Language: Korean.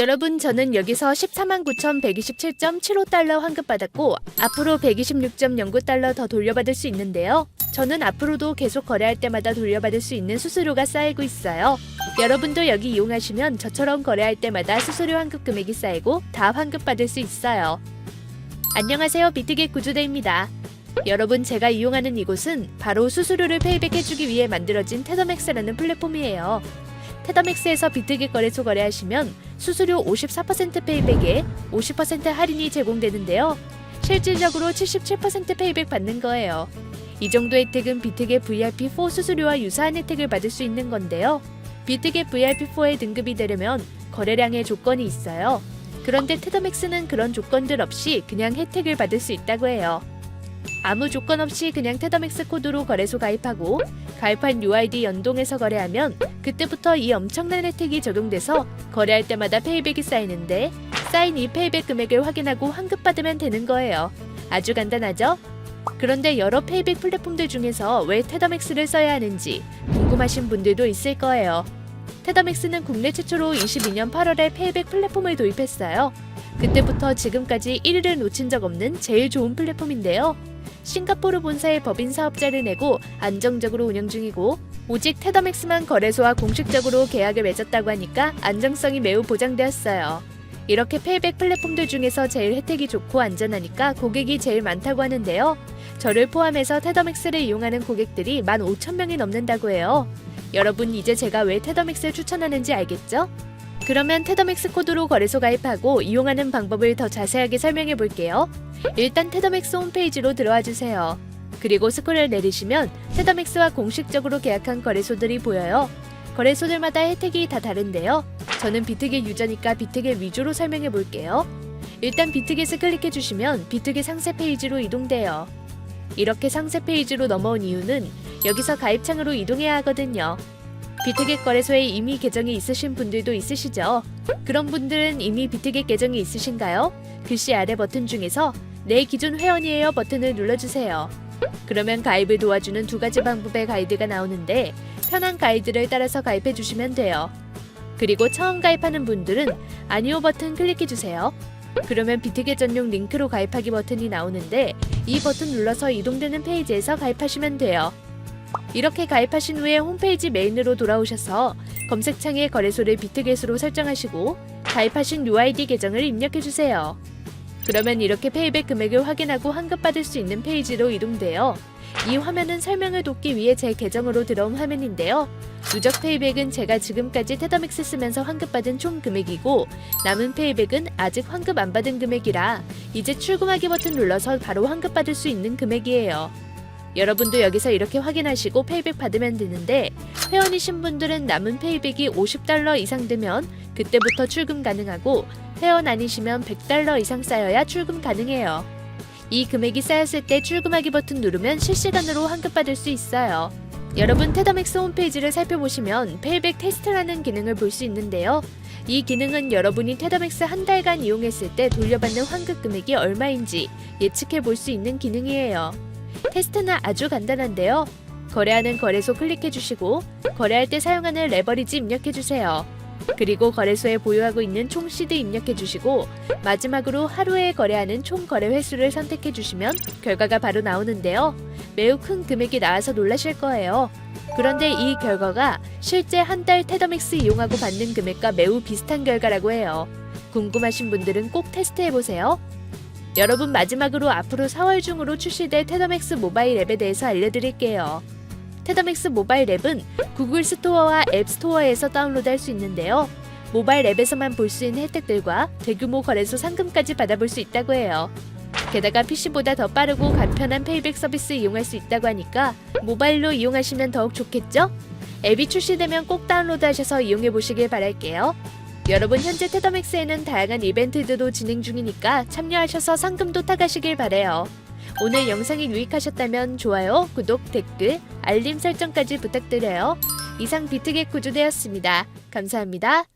여러분 저는 여기서 149,127.75달러 환급받았고 앞으로 126.09달러 더 돌려받을 수 있는데요. 저는 앞으로도 계속 거래할 때마다 돌려받을 수 있는 수수료가 쌓이고 있어요. 여러분도 여기 이용하시면 저처럼 거래할 때마다 수수료 환급 금액이 쌓이고 다 환급받을 수 있어요. 안녕하세요 비트겟 구조대입니다. 여러분 제가 이용하는 이곳은 바로 수수료를 페이백해주기 위해 만들어진 테더맥스라는 플랫폼이에요. 테더맥스에서 비트겟 거래소 거래하시면 수수료 54% 페이백에 50% 할인이 제공되는데요. 실질적으로 77% 페이백 받는 거예요. 이 정도 혜택은 비트겟 VIP4 수수료와 유사한 혜택을 받을 수 있는 건데요. 비트겟 VIP4에 등급이 되려면 거래량의 조건이 있어요. 그런데 테더맥스는 그런 조건들 없이 그냥 혜택을 받을 수 있다고 해요. 아무 조건 없이 그냥 테더맥스 코드로 거래소 가입하고 가입한 UID 연동해서 거래하면 그때부터 이 엄청난 혜택이 적용돼서 거래할 때마다 페이백이 쌓이는데 쌓인 이 페이백 금액을 확인하고 환급받으면 되는 거예요. 아주 간단하죠? 그런데 여러 페이백 플랫폼들 중에서 왜 테더맥스를 써야 하는지 궁금하신 분들도 있을 거예요. 테더맥스는 국내 최초로 22년 8월에 페이백 플랫폼을 도입했어요. 그때부터 지금까지 1위를 놓친 적 없는 제일 좋은 플랫폼인데요. 싱가포르 본사의 법인 사업자를 내고 안정적으로 운영 중이고 오직 테더맥스만 거래소와 공식적으로 계약을 맺었다고 하니까 안정성이 매우 보장되었어요. 이렇게 페이백 플랫폼들 중에서 제일 혜택이 좋고 안전하니까 고객이 제일 많다고 하는데요. 저를 포함해서 테더맥스를 이용하는 고객들이 15,000명이 넘는다고 해요. 여러분 이제 제가 왜 테더맥스를 추천하는지 알겠죠? 그러면 테더맥스 코드로 거래소 가입하고 이용하는 방법을 더 자세하게 설명해 볼게요. 일단 테더맥스 홈페이지로 들어와 주세요. 그리고 스크롤 내리시면 테더맥스와 공식적으로 계약한 거래소들이 보여요. 거래소들마다 혜택이 다 다른데요. 저는 비트겟 유저니까 비트겟 위주로 설명해 볼게요. 일단 비트겟을 클릭해 주시면 비트겟 상세 페이지로 이동돼요. 이렇게 상세 페이지로 넘어온 이유는 여기서 가입창으로 이동해야 하거든요. 비트겟 거래소에 이미 계정이 있으신 분들도 있으시죠? 그런 분들은 이미 비트겟 계정이 있으신가요? 글씨 아래 버튼 중에서 내 기존 회원이에요 버튼을 눌러주세요. 그러면 가입을 도와주는 두 가지 방법의 가이드가 나오는데 편한 가이드를 따라서 가입해 주시면 돼요. 그리고 처음 가입하는 분들은 아니오 버튼 클릭해 주세요. 그러면 비트겟 전용 링크로 가입하기 버튼이 나오는데 이 버튼 눌러서 이동되는 페이지에서 가입하시면 돼요. 이렇게 가입하신 후에 홈페이지 메인으로 돌아오셔서 검색창에 거래소를 비트겟으로 설정하시고 가입하신 UID 계정을 입력해 주세요. 그러면 이렇게 페이백 금액을 확인하고 환급받을 수 있는 페이지로 이동돼요. 이 화면은 설명을 돕기 위해 제 계정으로 들어온 화면인데요. 누적 페이백은 제가 지금까지 테더맥스 쓰면서 환급받은 총 금액이고 남은 페이백은 아직 환급 안 받은 금액이라 이제 출금하기 버튼 눌러서 바로 환급받을 수 있는 금액이에요. 여러분도 여기서 이렇게 확인하시고 페이백 받으면 되는데 회원이신 분들은 남은 페이백이 50달러 이상 되면 그때부터 출금 가능하고 회원 아니시면 100달러 이상 쌓여야 출금 가능해요. 이 금액이 쌓였을 때 출금하기 버튼 누르면 실시간으로 환급받을 수 있어요. 여러분 테더맥스 홈페이지를 살펴보시면 페이백 테스트라는 기능을 볼 수 있는데요. 이 기능은 여러분이 테더맥스 한 달간 이용했을 때 돌려받는 환급 금액이 얼마인지 예측해 볼 수 있는 기능이에요. 테스트는 아주 간단한데요. 거래하는 거래소 클릭해 주시고 거래할 때 사용하는 레버리지 입력해 주세요. 그리고 거래소에 보유하고 있는 총 시드 입력해 주시고 마지막으로 하루에 거래하는 총 거래 횟수를 선택해 주시면 결과가 바로 나오는데요. 매우 큰 금액이 나와서 놀라실 거예요. 그런데 이 결과가 실제 한 달 테더맥스 이용하고 받는 금액과 매우 비슷한 결과라고 해요. 궁금하신 분들은 꼭 테스트해 보세요. 여러분 마지막으로 앞으로 4월 중으로 출시될 테더맥스 모바일 앱에 대해서 알려드릴게요. 테더맥스 모바일 앱은 구글 스토어와 앱 스토어에서 다운로드할 수 있는데요. 모바일 앱에서만 볼 수 있는 혜택들과 대규모 거래소 상금까지 받아볼 수 있다고 해요. 게다가 PC보다 더 빠르고 간편한 페이백 서비스 이용할 수 있다고 하니까 모바일로 이용하시면 더욱 좋겠죠? 앱이 출시되면 꼭 다운로드 하셔서 이용해 보시길 바랄게요. 여러분 현재 테더맥스에는 다양한 이벤트들도 진행 중이니까 참여하셔서 상금도 타가시길 바래요. 오늘 영상이 유익하셨다면 좋아요, 구독, 댓글, 알림 설정까지 부탁드려요. 이상 비트겟 구조대였습니다. 감사합니다.